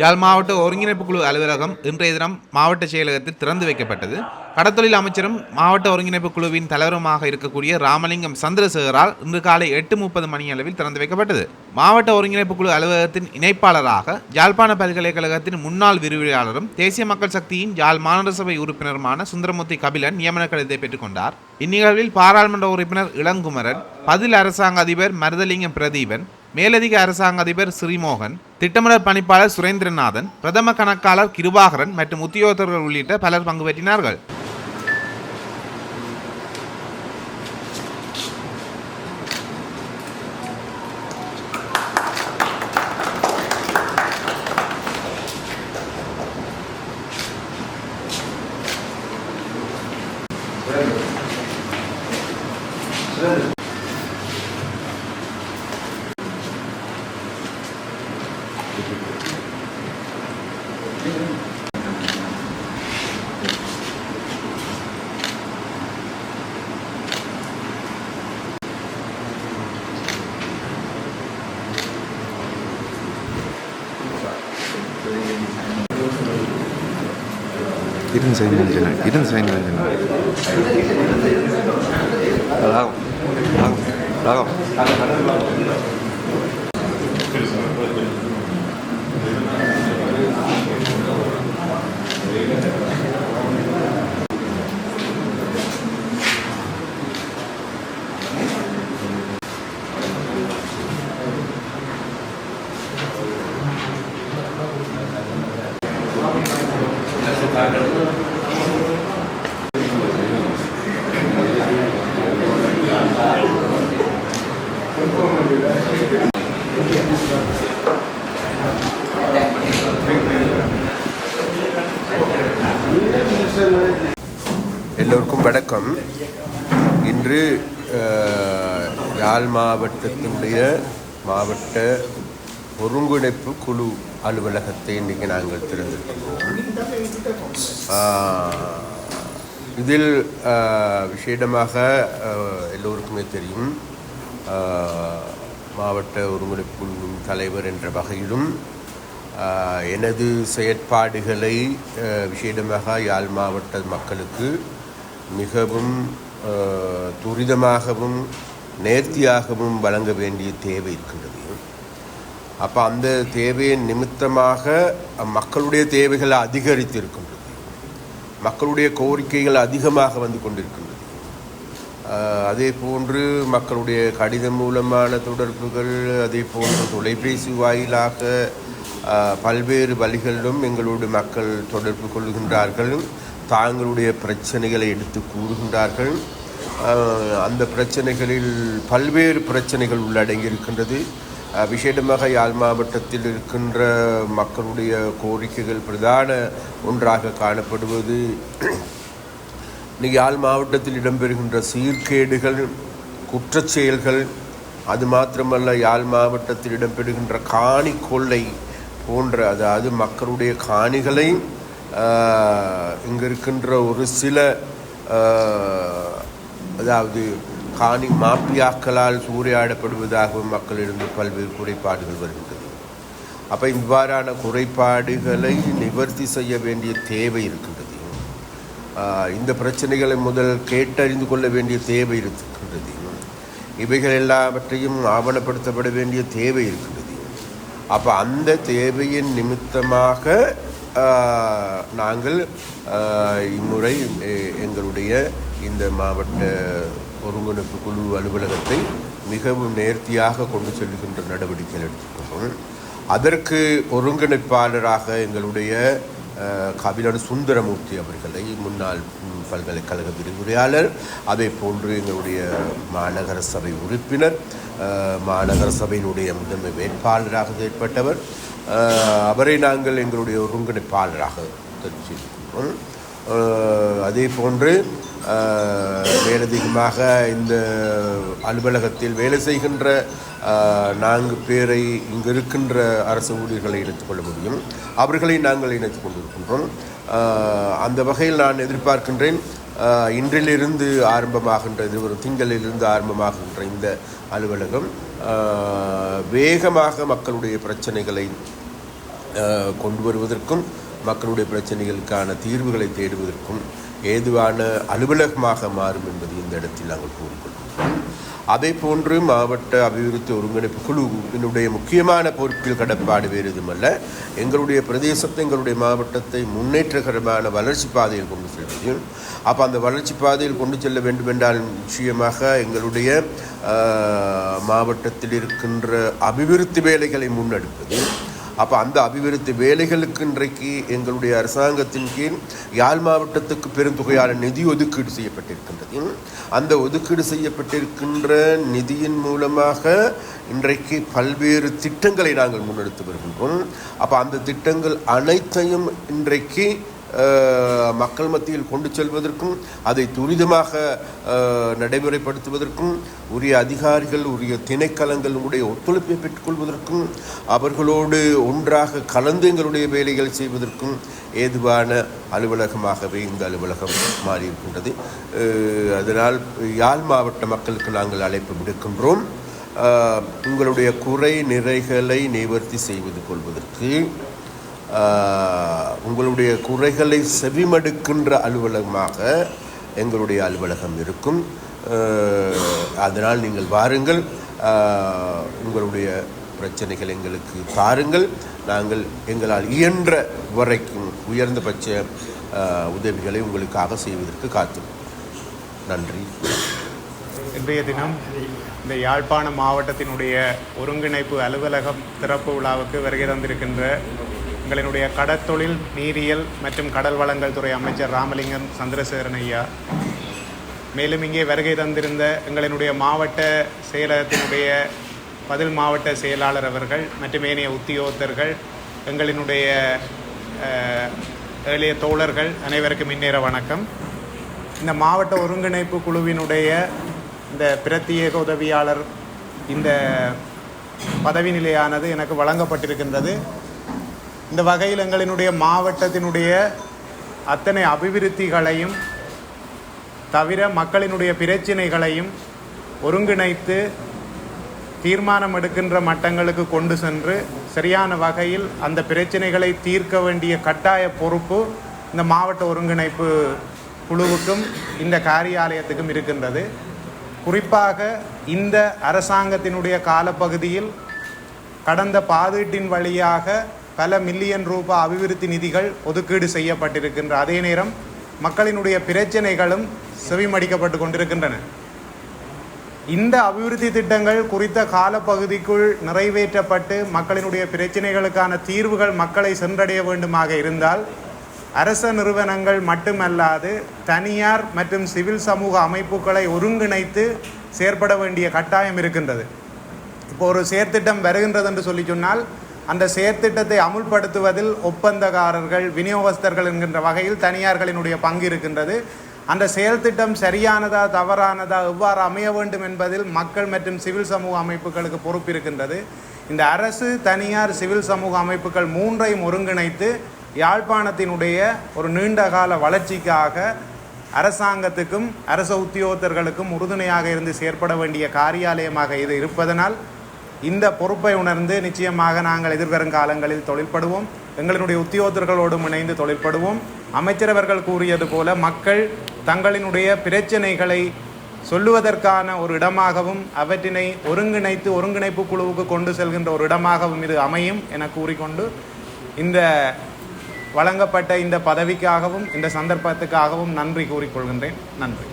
யாழ் மாவட்ட ஒருங்கிணைப்பு குழு அலுவலகம் இன்றைய தினம் மாவட்ட செயலகத்தில் திறந்து வைக்கப்பட்டது. கடத்தொழில் அமைச்சரும் மாவட்ட ஒருங்கிணைப்பு குழுவின் தலைவருமாக இருக்கக்கூடிய ராமலிங்கம் சந்திரசேகரால் இன்று காலை எட்டு முப்பது மணி அளவில் திறந்து வைக்கப்பட்டது. மாவட்ட ஒருங்கிணைப்பு குழு அலுவலகத்தின் இணைப்பாளராக யாழ்ப்பாண பல்கலைக்கழகத்தின் முன்னாள் விரிவுரையாளரும் தேசிய மக்கள் சக்தியின் யாழ் மாநகர சபை உறுப்பினருமான சுந்தரமூர்த்தி கபிலன் நியமன கடிதத்தை பெற்றுக்கொண்டார். இந்நிகழ்வில் பாராளுமன்ற உறுப்பினர் இளங்குமரன் பதில் அரசாங்க அதிபர் மருதலிங்கம் பிரதீபன் மேலதிக அரசாங்க அதிபர் ஸ்ரீமோகன் திட்டமிடல் பணிப்பாளர் சுரேந்திரநாதன் பிரதம கணக்காளர் கிருபாகரன் மற்றும் உத்தியோகத்தர்கள் உள்ளிட்ட பலர் பங்கு பெற்றினார்கள். 이런 사인한지는 이런 사인한지는 나가 나가 나가 எல்லோருக்கும் வணக்கம். இன்று யாழ் மாவட்டத்தினுடைய மாவட்ட ஒருங்கிணைப்பு குழு அலுவலகத்தை இன்றைக்கு நாங்கள் திறந்திருக்கிறோம் இதில் விசேடமாக எல்லோருக்குமே தெரியும். மாவட்ட ஒருங்கிணைப்பு குழுவின் தலைவர் என்ற வகையிலும் எனது செயற்பாடுகளை விசேடமாக யாழ் மாவட்ட மக்களுக்கு மிகவும் துரிதமாகவும் நேர்த்தியாகவும் வழங்க வேண்டிய தேவை இருக்கின்றது. அப்போ அந்த தேவையின் நிமித்தமாக மக்களுடைய தேவைகள் அதிகரித்து இருக்கின்றது மக்களுடைய கோரிக்கைகள் அதிகமாக வந்து கொண்டிருக்கின்றது. அதே போன்று மக்களுடைய கடிதம் மூலமான தொடர்புகள் அதே போன்று தொலைபேசி வாயிலாக பல்வேறு வழிகளிலும் எங்களோடு மக்கள் தொடர்பு கொள்கின்றார்கள். தாங்களுடைய பிரச்சனைகளை எடுத்து கூறுகின்றார்கள். அந்த பிரச்சனைகளில் பல்வேறு பிரச்சனைகள் உள்ளடங்கி இருக்கின்றது. விசேடமாக யாழ் மாவட்டத்தில் இருக்கின்ற மக்களுடைய கோரிக்கைகள் பிரதான ஒன்றாக காணப்படுவது. இன்றைக்கு யாழ் மாவட்டத்தில் இடம்பெறுகின்ற சீர்கேடுகள் குற்றச்செயல்கள் அது மாத்திரமல்ல யாழ் மாவட்டத்தில் இடம்பெறுகின்ற காணி கொள்ளை போன்ற அதாவது மக்களுடைய காணிகளை இங்கே இருக்கின்ற ஒரு சில அதாவது காணி மாப்பியாக்களால் சூறையாடப்படுவதாகவும் மக்களிடம் பல்வேறு குறைபாடுகள் வருகின்றது. அப்போ இவ்வாறான குறைபாடுகளை நிவர்த்தி செய்ய வேண்டிய தேவை இருக்கின்றது. இந்த பிரச்சனைகளை முதல் கேட்டறிந்து கொள்ள வேண்டிய தேவை இருக்கின்றது. இவைகள் எல்லாவற்றையும் ஆவணப்படுத்தப்பட வேண்டிய தேவை இருக்கின்றது. அப்போ அந்த தேவையின் நிமித்தமாக நாங்கள் இம்முறை எங்களுடைய இந்த மாவட்ட ஒருங்கிணைப்பு குழு அலுவலகத்தை மிகவும் நேர்த்தியாக கொண்டு செல்கின்ற நடவடிக்கைகள் எடுத்துக்கொண்டோம் அதற்கு ஒருங்கிணைப்பாளராக எங்களுடைய அஹ், சுந்தரமூர்த்தி அவர்களை முன்னாள் பல்கலைக்கழக விரிவுரையாளர் அதே போன்று எங்களுடைய மாநகர சபை உறுப்பினர் மாநகர சபையினுடைய முதன்மை வேட்பாளராக செயற்பட்டவர். அவரை நாங்கள் எங்களுடைய ஒருங்கிணைப்பாளராக தெரிவிச்சிருக்கிறோம் அதே போன்று மேலதிகமாக இந்த அலுவலகத்தில் வேலை செய்கின்ற நான்கு பேரை இங்கு இருக்கின்ற அரசு ஊழியர்களை இணைத்துக்கொள்ள முடியும். அவர்களை நாங்கள் இணைத்துக் கொண்டிருக்கின்றோம். அந்த வகையில் நான் எதிர்பார்க்கின்றேன் இன்றிலிருந்து ஆரம்பமாகின்ற இது ஒரு திங்களிலிருந்து ஆரம்பமாகின்ற இந்த அலுவலகம். வேகமாக மக்களுடைய பிரச்சனைகளை கொண்டு வருவதற்கும் மக்களுடைய பிரச்சனைகளுக்கான தீர்வுகளை தேடுவதற்கும் ஏதுவான அலுவலகமாக மாறும் என்பதை இந்த இடத்தில் நாங்கள் கூறிக்கொள்கிறோம் அதே போன்று மாவட்ட அபிவிருத்தி ஒருங்கிணைப்பு குழுவினுடைய முக்கியமான பொறுப்பில் கடப்பாடு வேறு எதுவுமல்ல. எங்களுடைய பிரதேசத்தை எங்களுடைய மாவட்டத்தை முன்னேற்றகரமான வளர்ச்சி பாதையில் கொண்டு செல்வது அப்போ அந்த வளர்ச்சி பாதையில் கொண்டு செல்ல வேண்டும் என்றால் நிச்சயமாக எங்களுடைய மாவட்டத்தில் இருக்கின்ற அபிவிருத்தி வேலைகளை முன்னெடுப்பது அப்போ அந்த அபிவிருத்தி வேலைகளுக்கு இன்றைக்கு எங்களுடைய அரசாங்கத்தின் கீழ் யாழ் மாவட்டத்துக்கு பெருந்தொகையான நிதி ஒதுக்கீடு செய்யப்பட்டிருக்கின்றது. அந்த ஒதுக்கீடு செய்யப்பட்டிருக்கின்ற நிதியின் மூலமாக இன்றைக்கு பல்வேறு திட்டங்களை நாங்கள் முன்னெடுத்து வருகின்றோம். அப்போ அந்த திட்டங்கள் அனைத்தையும் இன்றைக்கு மக்கள் மத்தியில் கொண்டு செல்வதற்கும் அதை துரிதமாக நடைமுறைப்படுத்துவதற்கும் உரிய அதிகாரிகள் உரிய திணைக்களங்களுடைய ஒத்துழைப்பை பெற்றுக்கொள்வதற்கும் அவர்களோடு ஒன்றாக கலந்து எங்களுடைய வேலைகள் செய்வதற்கும் ஏதுவான அலுவலகமாகவே இந்த அலுவலகம் மாறியிருக்கின்றது. அதனால் யாழ் மாவட்ட மக்களுக்கு நாங்கள் அழைப்பு விடுக்கின்றோம். உங்களுடைய குறை நிறைகளை நிவர்த்தி செய்வது கொள்வதற்கு உங்களுடைய குறைகளை செவிமடுக்கின்ற அலுவலகமாக எங்களுடைய அலுவலகம் இருக்கும். அதனால் நீங்கள் வாருங்கள். உங்களுடைய பிரச்சனைகள் எங்களுக்கு பாருங்கள் நாங்கள் எங்களால் இயன்ற வரைக்கும் உயர்ந்தபட்ச உதவிகளை உங்களுக்காக செய்வதற்கு காத்து. நன்றி. இன்றைய தினம் இந்த யாழ்ப்பாண மாவட்டத்தினுடைய ஒருங்கிணைப்பு அலுவலகம் திறப்பு விழாவுக்கு வருகை தந்திருக்கின்ற எங்களினுடைய கடற்தொழில் நீரியல் மற்றும் கடல் வளங்கள் துறை அமைச்சர் ராமலிங்கம் சந்திரசேகரன் ஐயா. மேலும் இங்கே வருகை தந்திருந்த எங்களினுடைய மாவட்ட செயலகத்தினுடைய பதில் மாவட்ட செயலாளர் அவர்கள் மற்றும் ஏனைய உத்தியோகத்தர்கள் எங்களினுடைய அஹ், எளிய தோழர்கள் அனைவருக்கும் இந்நேர வணக்கம். இந்த மாவட்ட ஒருங்கிணைப்பு குழுவினுடைய இந்த பிரத்யேக உதவியாளர் இந்த பதவி நிலையானது எனக்கு வழங்கப்பட்டிருக்கின்றது. இந்த வகையில் எங்களினுடைய மாவட்டத்தினுடைய அத்தனை அபிவிருத்திகளையும் தவிர மக்களினுடைய பிரச்சினைகளையும் ஒருங்கிணைத்து தீர்மானம் எடுக்கின்ற மட்டங்களுக்கு கொண்டு சென்று சரியான வகையில் அந்த பிரச்சனைகளை தீர்க்க வேண்டிய கட்டாய பொறுப்பு இந்த மாவட்ட ஒருங்கிணைப்பு குழுவுக்கும் இந்த காரியாலயத்துக்கும் இருக்கின்றது. குறிப்பாக இந்த அரசாங்கத்தினுடைய காலப்பகுதியில் கடந்த பாதீட்டின் வழியாக பல மில்லியன் ரூபாய் அபிவிருத்தி நிதிகள் ஒதுக்கீடு செய்யப்பட்டிருக்கின்ற அதே நேரம் மக்களினுடைய பிரச்சனைகளும் செவிமடிக்கப்பட்டு கொண்டிருக்கின்றன. இந்த அபிவிருத்தி திட்டங்கள் குறித்த காலப்பகுதிக்குள் நிறைவேற்றப்பட்டு மக்களினுடைய பிரச்சனைகளுக்கான தீர்வுகள் மக்களை சென்றடைய வேண்டுமாக இருந்தால் அரச நிறுவனங்கள் மட்டுமல்லாது தனியார் மற்றும் சிவில் சமூக அமைப்புகளை ஒருங்கிணைத்து செயற்பட வேண்டிய கட்டாயம் இருக்கின்றது. இப்போ ஒரு செயற்திட்டம் வருகின்றது என்று சொல்லி சொன்னால் அந்த செயற்திட்டத்தை அமுல்படுத்துவதில் ஒப்பந்தக்காரர்கள் விநியோகஸ்தர்கள் என்கின்ற வகையில் தனியார்களினுடைய பங்கு இருக்கின்றது. அந்த செயல்திட்டம் சரியானதா தவறானதா எவ்வாறு அமைய வேண்டும் என்பதில் மக்கள் மற்றும் சிவில் சமூக அமைப்புகளுக்கு பொறுப்பு இருக்கின்றது. இந்த அரசு தனியார் சிவில் சமூக அமைப்புகள் மூன்றையும் ஒருங்கிணைத்து யாழ்ப்பாணத்தினுடைய ஒரு நீண்டகால வளர்ச்சிக்காக அரசாங்கத்துக்கும் அரச உத்தியோகத்தர்களுக்கும் உறுதுணையாக இருந்து செயற்பட வேண்டிய காரியாலயமாக இது இருப்பதனால் இந்த பொறுப்பை உணர்ந்து நிச்சயமாக நாங்கள் எதிர்வரும் காலங்களில் தொழில்படுவோம். எங்களினுடைய உத்தியோகத்தர்களோடும் இணைந்து தொழில்படுவோம். அமைச்சரவர்கள் கூறியது போல மக்கள் தங்களினுடைய பிரச்சனைகளை சொல்லுவதற்கான ஒரு இடமாகவும் அவற்றினை ஒருங்கிணைத்து ஒருங்கிணைப்பு குழுவுக்கு கொண்டு செல்கின்ற ஒரு இடமாகவும் இது அமையும் என கூறிக்கொண்டு இந்த வழங்கப்பட்ட இந்த பதவிக்காகவும் இந்த சந்தர்ப்பத்துக்காகவும் நன்றி கூறிக்கொள்கின்றேன். நன்றி.